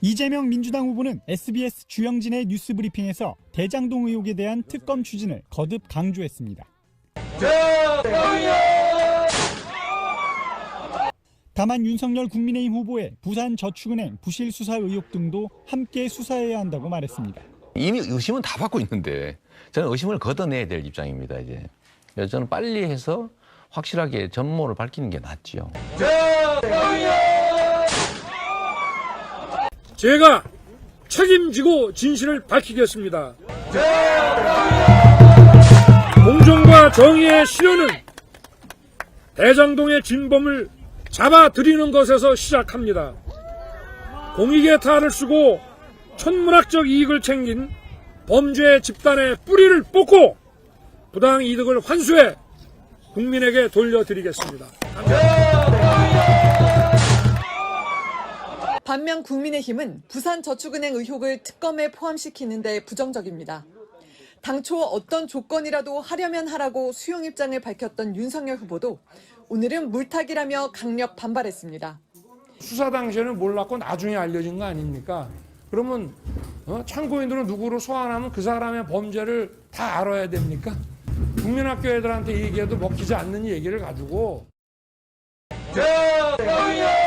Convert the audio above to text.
이재명 민주당 후보는 SBS 주영진의 뉴스 브리핑에서 대장동 의혹에 대한 특검 추진을 거듭 강조했습니다. 다만 윤석열 국민의힘 후보의 부산 저축은행 부실 수사 의혹 등도 함께 수사해야 한다고 말했습니다. 이미 의심은 다 받고 있는데 저는 의심을 걷어내야 될 입장입니다 이제. 저는 빨리 해서 확실하게 전모를 밝히는 게 낫지요. 제가 책임지고 진실을 밝히겠습니다. 공정과 정의의 실현은 대장동의 진범을 잡아들이는 것에서 시작합니다. 공익의 탈을 쓰고 천문학적 이익을 챙긴 범죄 집단의 뿌리를 뽑고 부당 이득을 환수해 국민에게 돌려드리겠습니다. 반면 국민의힘은 부산저축은행 의혹을 특검에 포함시키는 데 부정적입니다. 당초 어떤 조건이라도 하려면 하라고 수용 입장을 밝혔던 윤석열 후보도 오늘은 물타기라며 강력 반발했습니다. 수사 당시에는 몰랐고 나중에 알려진 거 아닙니까? 그러면 어? 참고인들은 누구를 소환하면 그 사람의 범죄를 다 알아야 됩니까? 국민학교 애들한테 얘기해도 먹히지 않는 얘기를 가지고 대통령!